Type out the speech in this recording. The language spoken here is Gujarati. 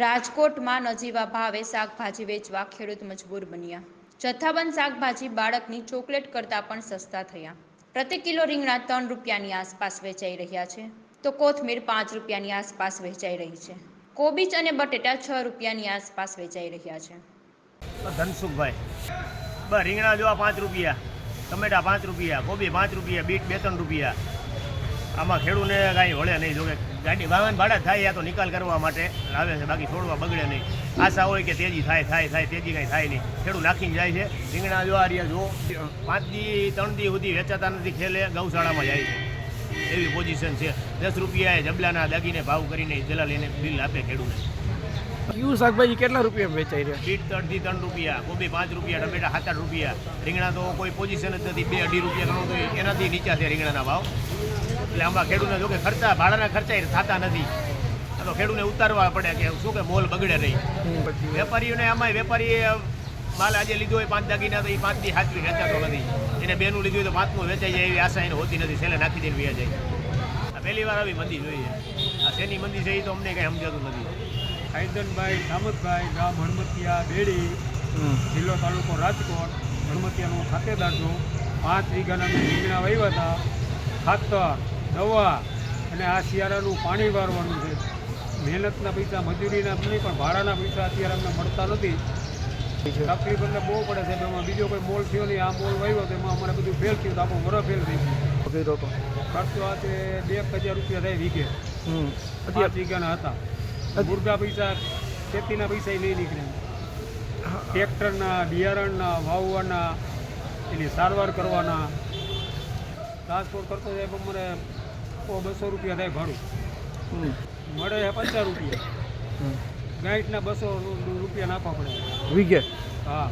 રાજકોટમાં નજીવા ભાવે શાકભાજી વેચવા ખેડૂત મજબૂર બન્યા. જથ્થાબંધ શાકભાજી બાળકની ચોકલેટ કરતાં પણ સસ્તા થયા. પ્રતિ કિલો રીંગણા ત્રણ રૂપિયાની આસપાસ વેચાઈ રહ્યા છે. તો કોથમીર પાંચ રૂપિયાની આસપાસ વેચાઈ રહી છે. કોબીજ અને બટેટા છ રૂપિયાની આસપાસ વેચાઈ રહ્યા છે. ધનસુખભાઈ, બસ રીંગણા જોવા પાંચ રૂપિયા, ટમેટા પાંચ રૂપિયા, કોબી પાંચ રૂપિયા, બીટ બે ત્રણ રૂપિયા. આમાં ખેડૂને કાંઈ વળે નહીં. જોકે ગાડી વાહન ભાડા થાય યા તો નિકાલ કરવા માટે લાવે છે. બાકી છોડવા બગડે નહીં. આશા હોય કે તેજી થાય થાય થાય તેજી કાંઈ થાય નહીં. ખેડૂત નાખીને જાય છે. રીંગણા જો જો પાંચ દી ત્રણ દી સુધી વેચાતા નથી. ખેલે ગૌશાળામાં જાય છે. એવી પોઝિશન છે. દસ રૂપિયાએ જબલાના દાગીને ભાવ કરીને જલા લઈને બિલ આપે ખેડૂને. યુ શાકભાજી કેટલા રૂપિયા વેચાઈ રહ્યા? બીટ ત્રણથી ત્રણ રૂપિયા કોબી પાંચ રૂપિયા ટમેટા સાત આઠ રૂપિયા. રીંગણા તો કોઈ પોઝિશન જ નથી. બે અઢી રૂપિયા ગણો તો એનાથી નીચા છે રીંગણાના ભાવ. એટલે આમાં ખેડૂતને જો કે ખર્ચા ભાડાના ખર્ચા એ થતા નથી. તો ખેડૂતને ઉતારવા પડે કે શું કે મોલ બગડે નહીં પછી વેપારીઓને આમાંય વેપારીએ માલ આજે લીધો હોય પાંચ દાગીના તો એ પાંચ દી હાથવી વેચાતો નથી. એને બેનું લીધું હોય તો પાંચમું વેચાઈ જાય એવી આશા એને હોતી નથી. છેલ્લે નાખી દઈને વ્યા જાય આ પહેલી વાર આવી મંદી જોઈએ. આ શેની મંદી છે એ તો અમને કંઈ સમજાતું નથી. આયદનભાઈ સામતભાઈ ગામ હણમતિયા બેડી જિલ્લો તાલુકો રાજકોટ. હણમતિયાનો ખાતેદાર છું. પાંચ વીઘાના મેં રીંગણા વાવ્યા હતા. ખાતર દવા અને આ શિયાળાનું પાણી વારવાનું છે. મહેનતના પૈસા મજૂરીના નહીં પણ ભાડાના પૈસા અત્યારે અમને મળતા નથી. તકલીફ એટલે બહુ પડે છે એમાં બીજો કોઈ મોલ થયો નહીં. આ મોલ વાવ્યો તો એમાં અમારે બધું ફેલ થયું તો આપણું વર ફેલ થઈ ગયું. ખર્ચો આ તે બે હજાર રૂપિયા થાય વીઘે. હમ. પાંચ અત્યારે વીઘાના હતા. મુર્ગા પૈસા ખેતીના પૈસા નહીં નીકળે. ટ્રેક્ટરના બિયારણના વાવવાના એની સારવાર કરવાના. ટ્રાન્સપોર્ટ કરતો જાય પણ મને સો બસો રૂપિયા થાય ભાડું. મળે છે પચાસ રૂપિયા. ગાંઠના બસો રૂપિયા નાખવા પડે. વીઘે? હા.